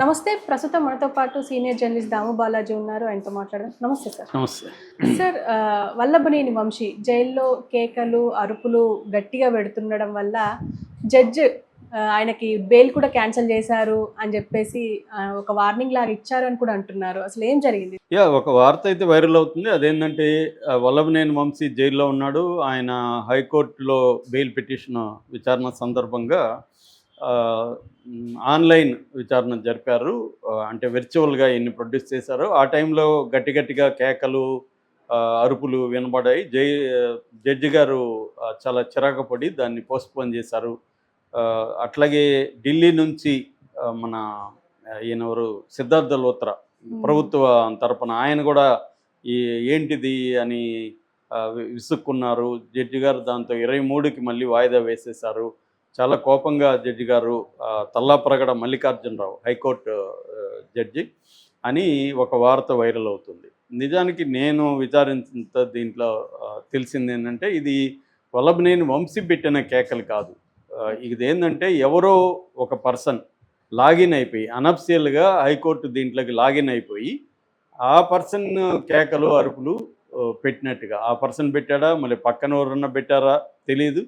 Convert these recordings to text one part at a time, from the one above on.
నమస్తే ప్రస్తుతం మనతో పాటు సీనియర్ జర్నలిస్ట్ దాము బాలాజీ ఉన్నారు. ఆయనతో మాట్లాడదాం. నమస్తే సార్. నమస్తే. సార్ వల్లభనేని వంశీ జైల్లో కేకలు అరుపులు గట్టిగా పెడుతుండడం వల్ల జడ్జ్ ఆయనకి బెయిల్ కూడా క్యాన్సిల్ చేశారు అని చెప్పేసి ఒక వార్నింగ్ లాగా ఇచ్చారు అని కూడా అంటున్నారు. అసలు ఏం జరిగింది? యా ఒక వార్త అయితే వైరల్ అవుతుంది. అదేంటంటే వల్లభనేని వంశీ జైల్లో ఉన్నాడు. ఆయన హైకోర్టులో బెయిల్ పిటిషన్ విచారణ సందర్భంగా ఆన్లైన్ విచారణ జరిపారు. అంటే వర్చువల్గా ఎన్ని ప్రొడ్యూస్ చేశారు. ఆ టైంలో గట్టి గట్టిగా కేకలు అరుపులు వినబడాయి జై జడ్జి గారు చాలా చిరాకు పడి దాన్ని పోస్ట్పోన్ చేశారు. అట్లాగే ఢిల్లీ నుంచి మన ఈయనెవరు? సిద్ధార్థ లోత్రా. ప్రభుత్వ తరపున ఆయన కూడా ఈ ఏంటిది అని విసుక్కున్నారు. జడ్జి గారు దాంతో ఇరవై మూడుకి మళ్ళీ వాయిదా వేసేశారు. చాలా కోపంగా జడ్జి గారు తల్లాప్రగడ మల్లికార్జునరావు హైకోర్టు జడ్జి అని ఒక వార్త వైరల్ అవుతుంది. నిజానికి నేను విచారించిన దీంట్లో తెలిసింది ఏంటంటే ఇది వల్లభనేని వంశీ పెట్టిన కేకలు కాదు. ఇదేంటంటే ఇది ఏంటంటే ఎవరో ఒక పర్సన్ లాగిన్ అయిపోయి అనఫ్సియల్గా హైకోర్టు దీంట్లోకి లాగిన్ అయిపోయి ఆ పర్సన్ కేకలు అరుపులు పెట్టినట్టుగా. ఆ పర్సన్ పెట్టాడా? మళ్ళీ పక్కన ఎవరన్నా పెట్టారా? తెలియదు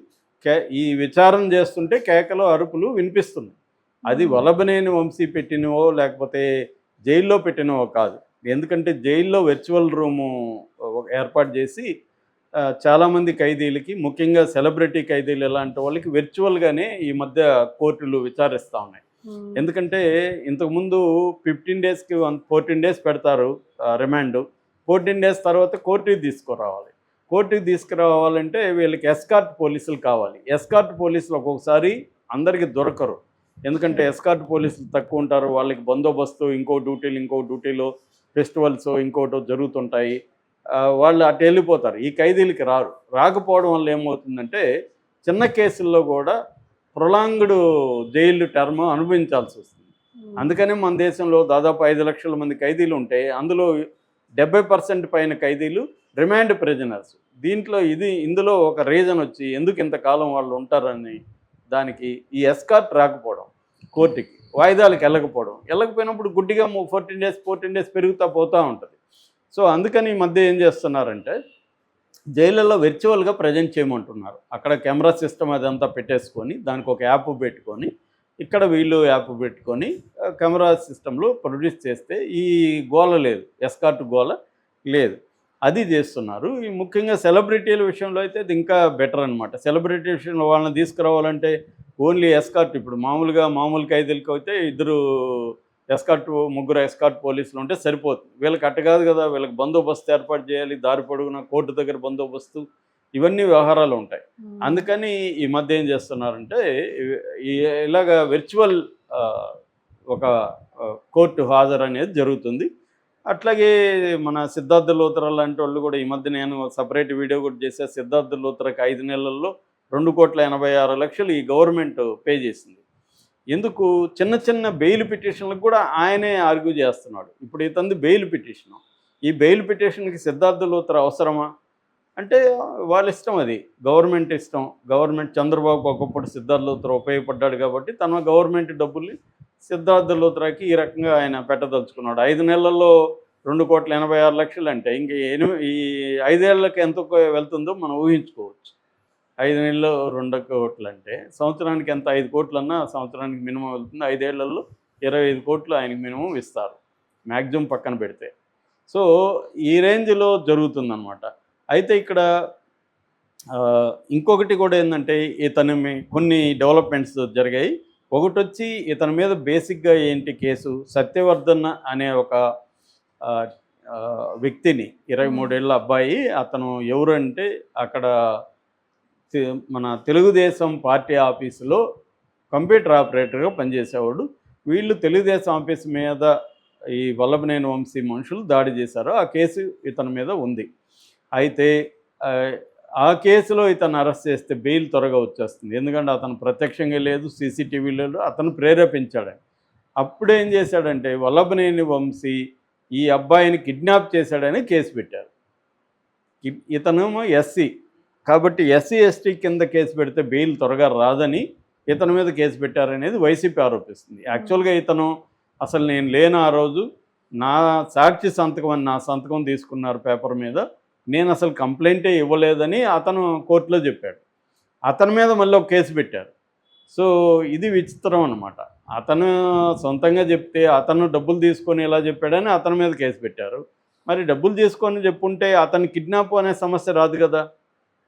కే ఈ విచారణ చేస్తుంటే కేకలు అరుపులు వినిపిస్తున్నాయి. అది వలబనేని వంశీ పెట్టినవో లేకపోతే జైల్లో పెట్టినవో కాదు. ఎందుకంటే జైల్లో వర్చువల్ రూము ఏర్పాటు చేసి చాలామంది ఖైదీలకి ముఖ్యంగా సెలబ్రిటీ ఖైదీలు ఇలాంటి వాళ్ళకి వర్చువల్గానే ఈ మధ్య కోర్టులు విచారిస్తూ ఉన్నాయి. ఎందుకంటే ఇంతకుముందు ఫిఫ్టీన్ డేస్కి వన్ ఫోర్టీన్ డేస్ పెడతారు రిమాండ్ ఫోర్టీన్ డేస్ తర్వాత కోర్టుకి తీసుకురావాలి. కోర్టుకి తీసుకురావాలంటే వీళ్ళకి ఎస్కార్ట్ పోలీసులు కావాలి. ఎస్కార్ట్ పోలీసులు ఒక్కొక్కసారి అందరికీ దొరకరు. ఎందుకంటే ఎస్కార్ట్ పోలీసులు తక్కువ ఉంటారు. వాళ్ళకి బందోబస్తు ఇంకో డ్యూటీలు ఇంకో డ్యూటీలో ఫెస్టివల్స్ ఇంకోటో జరుగుతుంటాయి. వాళ్ళు అటు వెళ్ళిపోతారు. ఈ ఖైదీలకి రారు. రాకపోవడం వల్ల ఏమవుతుందంటే చిన్న కేసుల్లో కూడా ప్రొలాంగ్డ్ జైలు టర్మ్ అనుభవించాల్సి వస్తుంది. అందుకనే మన దేశంలో దాదాపు ఐదు లక్షల మంది ఖైదీలు ఉంటే అందులో డెబ్బై పర్సెంట్ పైన ఖైదీలు రిమాండ్ ప్రిజనర్స్. దీంట్లో ఇది ఇందులో ఒక రీజన్ వచ్చి ఎందుకు ఇంతకాలం వాళ్ళు ఉంటారని దానికి ఈ ఎస్కార్ట్ రాకపోవడం కోర్టుకి వాయిదాలకు వెళ్ళకపోవడం. వెళ్ళకపోయినప్పుడు గుడ్డిగా ఫోర్టీన్ డేస్ ఫోర్టీన్ డేస్ పెరుగుతూ పోతూ ఉంటుంది. సో అందుకని ఈ మధ్య ఏం చేస్తున్నారంటే జైళ్ళల్లో వెర్చువల్గా ప్రజెంట్ చేయమంటున్నారు. అక్కడ కెమెరా సిస్టమ్ అదంతా పెట్టేసుకొని దానికి ఒక యాప్ పెట్టుకొని ఇక్కడ వీళ్ళు యాప్ పెట్టుకొని కెమెరా సిస్టంలో ప్రొడ్యూస్ చేస్తే ఈ గోల లేదు ఎస్కార్ట్ గోల లేదు. అది చేస్తున్నారు. ఈ ముఖ్యంగా సెలబ్రిటీల విషయంలో అయితే ఇది ఇంకా బెటర్ అనమాట సెలబ్రిటీ విషయంలో వాళ్ళని తీసుకురావాలంటే ఓన్లీ ఎస్కార్ట్ ఇప్పుడు మామూలుగా మామూలు ఖైదీలకి అయితే ఇద్దరు ఎస్కార్ట్ ముగ్గురు ఎస్కార్ట్ పోలీసులు ఉంటే సరిపోతుంది. వీళ్ళకి అట్ట కాదు కదా వీళ్ళకి బందోబస్తు ఏర్పాటు చేయాలి దారి పొడుగున కోర్టు దగ్గర బందోబస్తు ఇవన్నీ వ్యవహారాలు ఉంటాయి. అందుకని ఈ మధ్య ఏం చేస్తున్నారంటే ఇలాగ వర్చువల్ ఒక కోర్టు హాజరు అనేది జరుగుతుంది. అట్లాగే మన సిద్ధార్థ లోత్ర లాంటి వాళ్ళు కూడా ఈ మధ్య నేను సపరేట్ వీడియో కూడా చేసే సిద్ధార్థ లోత్రకి ఐదు నెలల్లో రెండు కోట్ల ఎనభై ఆరు లక్షలు ఈ గవర్నమెంట్ పే చేసింది. ఎందుకు? చిన్న చిన్న బెయిల్ పిటిషన్లకు కూడా ఆయనే ఆర్గ్యూ చేస్తున్నాడు. ఇప్పుడు ఇతంది బెయిల్ పిటిషన్. ఈ బెయిల్ పిటిషన్కి సిద్ధార్థ లోత్ర అవసరమా? అంటే వాళ్ళ ఇష్టం అది. గవర్నమెంట్ ఇష్టం. గవర్నమెంట్ చంద్రబాబు ఒకప్పుడు సిద్ధార్థ లోత్ర ఉపయోగపడ్డాడు కాబట్టి తన గవర్నమెంట్ డబ్బుల్ని సిద్ధార్థ లోత్రాకి ఈ రకంగా ఆయన పెట్టదలుచుకున్నాడు. ఐదు నెలల్లో రెండు కోట్ల ఎనభై ఆరు లక్షలు అంటే ఇంక ఎనిమిది ఈ ఐదేళ్ళకు ఎంత వెళ్తుందో మనం ఊహించుకోవచ్చు. ఐదు నెలలు రెండు కోట్లు అంటే సంవత్సరానికి ఎంత? ఐదు కోట్లన్నా సంవత్సరానికి మినిమం వెళ్తుంది. ఐదేళ్ళలో ఇరవై ఐదు కోట్లు ఆయనకి మినిమం ఇస్తారు. మ్యాక్సిమం పక్కన పెడితే. సో ఈ రేంజ్లో జరుగుతుందన్నమాట. అయితే ఇక్కడ ఇంకొకటి కూడా ఏంటంటే ఇతని కొన్ని డెవలప్మెంట్స్ జరిగాయి. ఒకటి వచ్చి ఇతని మీద బేసిక్గా ఏంటి కేసు? సత్యవర్ధన్ అనే ఒక వ్యక్తిని ఇరవై మూడేళ్ళ అబ్బాయి అతను ఎవరు అంటే అక్కడ మన తెలుగుదేశం పార్టీ ఆఫీసులో కంప్యూటర్ ఆపరేటర్గా పనిచేసేవాడు. వీళ్ళు తెలుగుదేశం ఆఫీస్ మీద ఈ వల్లభనేని వంశీ మనుషులు దాడి చేశారు. ఆ కేసు ఇతని మీద ఉంది. అయితే ఆ, కేసులో ఇతను అరెస్ట్ చేస్తే బెయిల్ త్వరగా వచ్చేస్తుంది. ఎందుకంటే అతను ప్రత్యక్షంగా లేదు సీసీటీవీలో అతను ప్రేరేపించాడని అప్పుడేం చేశాడంటే వల్లభనేని వంశీ ఈ అబ్బాయిని కిడ్నాప్ చేశాడని కేసు పెట్టారు. ఇతను ఇతనేమో ఎస్సీ. కాబట్టి ఎస్సీ ఎస్టీ కింద కేసు పెడితే బెయిల్ త్వరగా రాదని ఇతని మీద కేసు పెట్టారనేది వైసీపీ ఆరోపిస్తుంది. యాక్చువల్గా ఇతను అసలు నేను లేను ఆ రోజు. నా సాక్షి సంతకం అని నా సంతకం తీసుకున్నారు పేపర్ మీద. నేను అసలు కంప్లైంటే ఇవ్వలేదని అతను కోర్టులో చెప్పాడు. అతని మీద మళ్ళీ ఒక కేసు పెట్టారు. సో ఇది విచిత్రం అనమాట అతను సొంతంగా చెప్తే అతను డబ్బులు తీసుకొని ఇలా చెప్పాడని అతని మీద కేసు పెట్టారు. మరి డబ్బులు తీసుకొని చెప్పుంటే అతను కిడ్నాప్ అనే సమస్య రాదు కదా?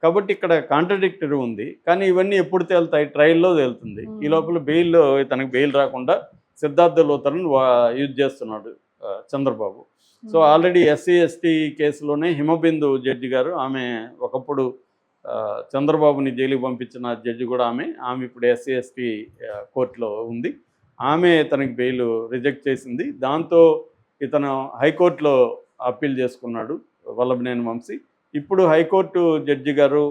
కాబట్టి ఇక్కడ కాంట్రడిక్టరీ ఉంది. కానీ ఇవన్నీ ఎప్పుడు తేలుతాయి? ట్రయల్లో తేలుతుంది. ఈ లోపల బెయిల్ తనకు బెయిల్ రాకుండా సిద్ధార్థ లోతరను యూజ్ చేస్తున్నాడు. Chandrababu. So already SC ST కేసులోనే Himabindu judge గారు ఆమె ఒకప్పుడు చంద్రబాబుని జైలుకి పంపించిన జడ్జి కూడా ఆమె. ఆమె ఇప్పుడు ఎస్సీ ఎస్టీ కోర్టులో ఉంది. ఆమె తనకి బెయిల్ రిజెక్ట్ చేసింది. దాంతో ఇతను హైకోర్టులో అప్పీల్ చేసుకున్నాడు వల్లభనేని వంశీ. ఇప్పుడు హైకోర్టు జడ్జి గారు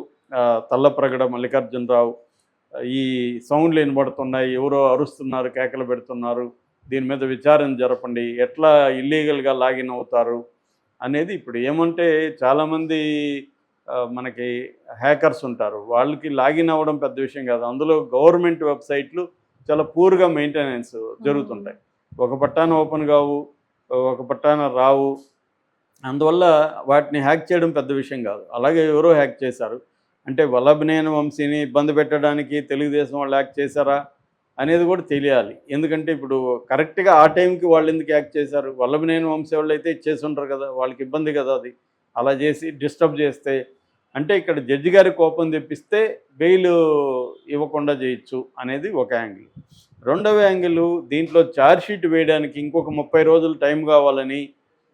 తల్లప్రగడ మల్లికార్జునరావు ఈ సౌండ్లు వినబడుతున్నాయి. ఎవరో అరుస్తున్నారు కేకలు పెడుతున్నారు. దీని మీద విచారణ జరపండి ఎట్లా ఇల్లీగల్గా లాగిన్ అవుతారు అనేది ఇప్పుడు ఏమంటే చాలామంది మనకి హ్యాకర్స్ ఉంటారు. వాళ్ళకి లాగిన్ అవ్వడం పెద్ద విషయం కాదు. అందులో గవర్నమెంట్ వెబ్సైట్లు చాలా పూర్గా మెయింటెనెన్స్ జరుగుతుంటాయి. ఒక పట్టాన ఓపెన్ కావు ఒక పట్టాన రావు. అందువల్ల వాటిని హ్యాక్ చేయడం పెద్ద విషయం కాదు. అలాగే ఎవరో హ్యాక్ చేశారు. అంటే వల్లభనేని వంశీని ఇబ్బంది పెట్టడానికి తెలుగుదేశం వాళ్ళు హ్యాక్ చేశారా? అనేది కూడా తెలియాలి. ఎందుకంటే ఇప్పుడు కరెక్ట్గా ఆ టైంకి వాళ్ళు ఎందుకు యాక్ట్ చేశారు? వల్లభనేని వంశీ వాళ్ళు అయితే చేసి ఉంటారు కదా వాళ్ళకి ఇబ్బంది కదా అది. అలా చేసి డిస్టర్బ్ చేస్తే అంటే ఇక్కడ జడ్జి గారి కోపం తెప్పిస్తే బెయిల్ ఇవ్వకుండా చేయొచ్చు అనేది ఒక యాంగిల్. రెండవ యాంగిల్ దీంట్లో ఛార్జ్షీట్ వేయడానికి ఇంకొక ముప్పై రోజులు టైం కావాలని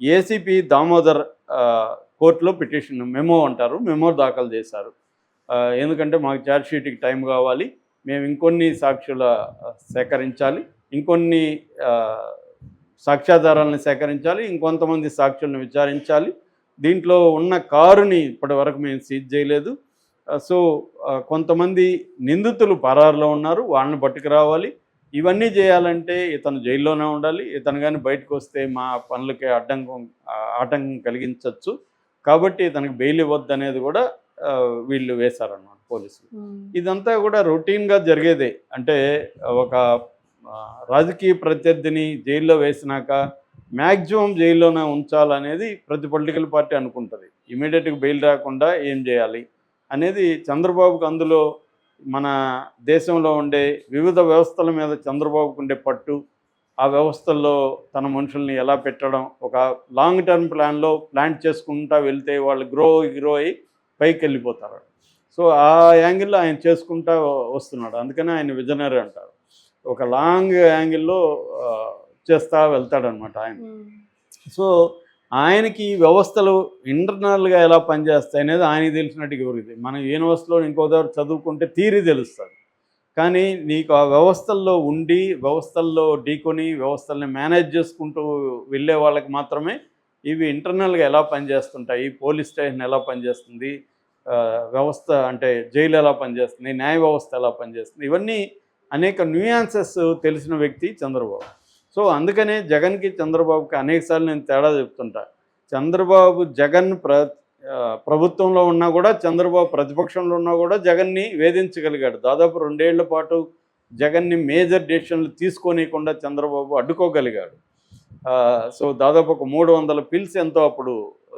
ఏసీపీ దామోదర్ కోర్టులో పిటిషన్ మెమో అంటారు మెమో దాఖలు చేశారు. ఎందుకంటే మాకు ఛార్జ్షీట్కి టైం కావాలి. మేము ఇంకొన్ని సాక్షుల సేకరించాలి. ఇంకొన్ని సాక్ష్యాధారాలను సేకరించాలి. ఇంకొంతమంది సాక్షులను విచారించాలి. దీంట్లో ఉన్న కారుని ఇప్పటి వరకు మేము సీజ్ చేయలేదు. సో కొంతమంది నిందితులు పరారులో ఉన్నారు. వాళ్ళని పట్టుకురావాలి. ఇవన్నీ చేయాలంటే ఇతను జైల్లోనే ఉండాలి. ఇతను కానీ బయటకు వస్తే మా పనులకి అడ్డంకం ఆటంకం కలిగించవచ్చు కాబట్టి ఇతనికి బెయిల్ ఇవ్వద్దు అనేది కూడా వీళ్ళు వేశారన్నమాట. పోలీసులు. ఇదంతా కూడా రొటీన్గా జరిగేదే. అంటే ఒక రాజకీయ ప్రత్యర్థిని జైల్లో వేసినాక మ్యాక్సిమం జైల్లోనే ఉంచాలనేది ప్రతి పొలిటికల్ పార్టీ అనుకుంటుంది. ఇమీడియట్గా బెయిల్ రాకుండా ఏం చేయాలి అనేది చంద్రబాబుకు అందులో మన దేశంలో ఉండే వివిధ వ్యవస్థల మీద చంద్రబాబుకు ఉండే పట్టు ఆ వ్యవస్థల్లో తన మనుషుల్ని ఎలా పెట్టడం ఒక లాంగ్ టర్మ్ ప్లాన్లో ప్లాన్ చేసుకుంటా వెళ్తే వాళ్ళు గ్రో గ్రో అయ్యి పైకి వెళ్ళిపోతారు సో ఆ యాంగిల్లో ఆయన చేసుకుంటా వస్తున్నాడు. అందుకనే ఆయన విజనరీ అంటారు. ఒక లాంగ్ యాంగిల్లో చేస్తా వెళ్తాడనమాట ఆయన. సో ఆయనకి ఈ వ్యవస్థలు ఇంటర్నల్గా ఎలా పనిచేస్తాయి అనేది ఆయనకి తెలిసినట్టుగా ఎవరికి మనం యూనివర్సిటీలో ఇంకో దగ్గర చదువుకుంటే థీరీ తెలుస్తుంది. కానీ నీకు ఆ వ్యవస్థల్లో ఉండి వ్యవస్థల్లో ఢీకొని వ్యవస్థల్ని మేనేజ్ చేసుకుంటూ వెళ్ళే వాళ్ళకి మాత్రమే ఇవి ఇంటర్నల్గా ఎలా పనిచేస్తుంటాయి? పోలీస్ స్టేషన్ ఎలా పనిచేస్తుంది? వ్యవస్థ అంటే జైలు ఎలా పనిచేస్తుంది న్యాయ వ్యవస్థ ఎలా పనిచేస్తుంది ఇవన్నీ అనేక న్యూయాన్సెస్ తెలిసిన వ్యక్తి చంద్రబాబు. సో అందుకనే జగన్కి చంద్రబాబుకి అనేకసార్లు నేను తేడా చెప్తుంటా. చంద్రబాబు జగన్ ప్ర ప్రభుత్వంలో ఉన్నా కూడా చంద్రబాబు ప్రతిపక్షంలో ఉన్నా కూడా జగన్ని వేధించగలిగాడు. దాదాపు రెండేళ్ళ పాటు జగన్ని మేజర్ డెసిషన్లు తీసుకోనియకుండా చంద్రబాబు అడ్డుకోగలిగాడు. సో దాదాపు ఒక మూడు వందల పిల్స్ ఎంతో అప్పుడు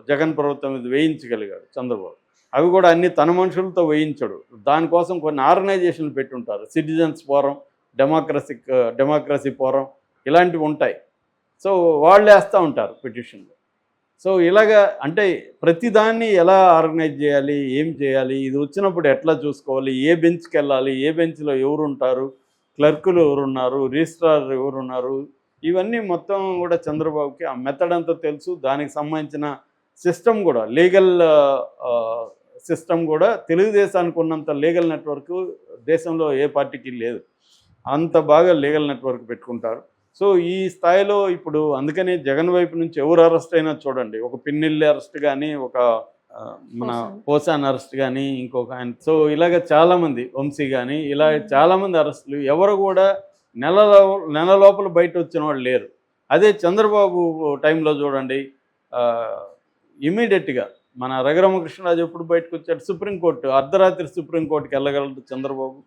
జగన్ ప్రభుత్వం మీద వేయించగలిగాడు చంద్రబాబు. అవి కూడా అన్ని తన మనుషులతో వేయించడు. దానికోసం కొన్ని ఆర్గనైజేషన్లు పెట్టుంటారు. Citizens forum democratic democracy forum ఇలాంటివి ఉంటాయి. సో వాళ్ళు వేస్తూ ఉంటారు పిటిషన్లు. సో ఇలాగా అంటే ప్రతిదాన్ని ఎలా ఆర్గనైజ్ చేయాలి ఏం చేయాలి ఇది వచ్చినప్పుడు ఎట్లా చూసుకోవాలి ఏ బెంచ్కి వెళ్ళాలి ఏ బెంచ్లో ఎవరుంటారు క్లర్కులు ఎవరున్నారు రిజిస్ట్రార్ ఎవరున్నారు ఇవన్నీ మొత్తం కూడా చంద్రబాబుకి ఆ మెథడ్ అంతా తెలుసు. దానికి సంబంధించిన సిస్టమ్ కూడా లీగల్ సిస్టమ్ కూడా తెలుగుదేశానికి ఉన్నంత లీగల్ నెట్వర్క్ దేశంలో ఏ పార్టీకి లేదు. అంత బాగా లీగల్ నెట్వర్క్ పెట్టుకుంటారు. సో ఈ స్థాయిలో ఇప్పుడు అందుకనే జగన్ వైపు నుంచి ఎవరు అరెస్ట్ అయినా చూడండి. ఒక పిన్నిల్లి అరెస్ట్ కానీ ఒక మన పోసాని. అరెస్ట్ కానీ ఇంకొక ఆయన. సో ఇలాగ చాలామంది వంశీ కానీ ఇలా చాలామంది అరెస్టులు ఎవరు కూడా నెల నెల లోపల బయట వచ్చిన వాళ్ళు లేరు. అదే చంద్రబాబు టైంలో చూడండి ఇమీడియట్గా మన రఘురామకృష్ణరాజు ఎప్పుడు బయటకు వచ్చాడు? సుప్రీంకోర్టు అర్ధరాత్రి సుప్రీంకోర్టుకి వెళ్ళగలడు చంద్రబాబు.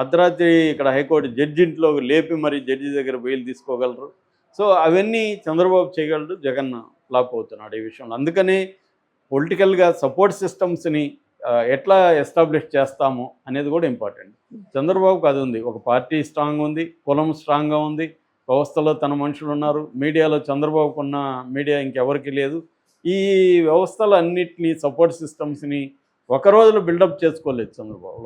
అర్ధరాత్రి ఇక్కడ హైకోర్టు జడ్జి ఇంట్లో లేపి మరి జడ్జి దగ్గర బెయిల్ తీసుకోగలరు. సో అవన్నీ చంద్రబాబు చేయగలడు జగన్ ఫ్లాప్ అవుతున్నాడు ఈ విషయంలో. అందుకని పొలిటికల్గా సపోర్ట్ సిస్టమ్స్ని ఎట్లా ఎస్టాబ్లిష్ చేస్తాము అనేది కూడా ఇంపార్టెంట్. చంద్రబాబుకు అది ఉంది. ఒక పార్టీ స్ట్రాంగ్ ఉంది కులం స్ట్రాంగ్గా ఉంది వ్యవస్థలో తన మనుషులు ఉన్నారు మీడియాలో చంద్రబాబుకు ఉన్న మీడియా ఇంకెవరికి లేదు. ఈ వ్యవస్థలు అన్నిటినీ సపోర్ట్ సిస్టమ్స్ని ఒక రోజులో బిల్డప్ చేసుకోలేదు చంద్రబాబు.